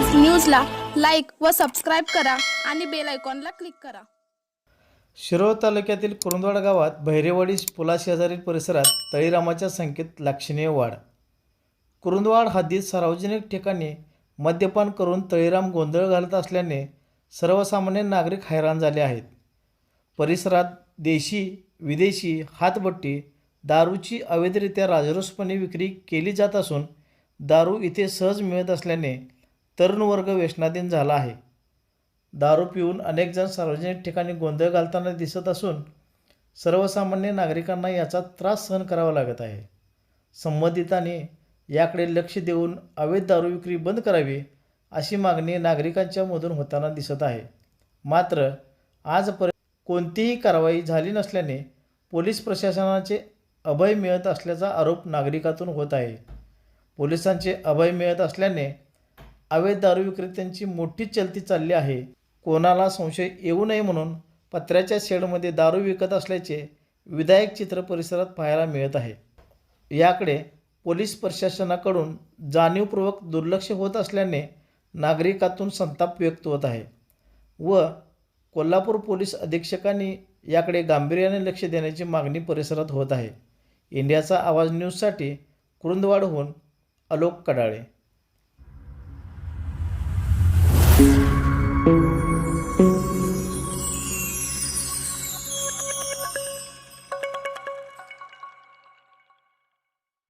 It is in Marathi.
न्यूजला लाईक व सबस्क्राईब करा आणि बेल आयकॉनला क्लिक करा. शिरोळ तालुक्यातील कुरुंदवाड गावात भैरेवाडी पुलाशेजारील परिसरात तळीरामाच्या संख्येत लक्षणीय वाढ. कुरुंदवाड हद्दीत सार्वजनिक ठिकाणी मद्यपान करून तळीराम गोंधळ घालत असल्याने सर्वसामान्य नागरिक हैराण झाले आहेत. परिसरात देशी विदेशी हातभट्टी दारूची अवैधरित्या राजरोसपणे विक्री केली जात असून दारू इथे सहज मिळत असल्याने तरुण वर्ग व्यसनाधीन झाला आहे. दारू पिऊन अनेकजण सार्वजनिक ठिकाणी गोंधळ घालताना दिसत असून सर्वसामान्य नागरिकांना याचा त्रास सहन करावा लागत आहे. संबंधितांनी याकडे लक्ष देऊन अवैध दारू विक्री बंद करावी अशी मागणी नागरिकांच्या मधून होताना दिसत आहे. मात्र आजपर्यंत कोणतीही कारवाई झाली नसल्याने पोलीस प्रशासनाचे अभय मिळत असल्याचा आरोप नागरिकातून होत आहे. पोलिसांचे अभय मिळत असल्याने अवैध दारू विक्रेत्यांची मोठी चलती चालली आहे. कोणाला संशय येऊ नये म्हणून पत्र्याच्या शेडमध्ये दारू विकत असल्याचे विधायक चित्र परिसरात पाहायला मिळत आहे. याकडे पोलीस प्रशासनाकडून जाणीवपूर्वक दुर्लक्ष होत असल्याने नागरिकातून संताप व्यक्त होत आहे व कोल्हापूर पोलीस अधीक्षकांनी याकडे गांभीर्याने लक्ष देण्याची मागणी परिसरात होत आहे. इंडियाचा आवाज न्यूजसाठी कुरुंदवाडहून अलोक कडाळे.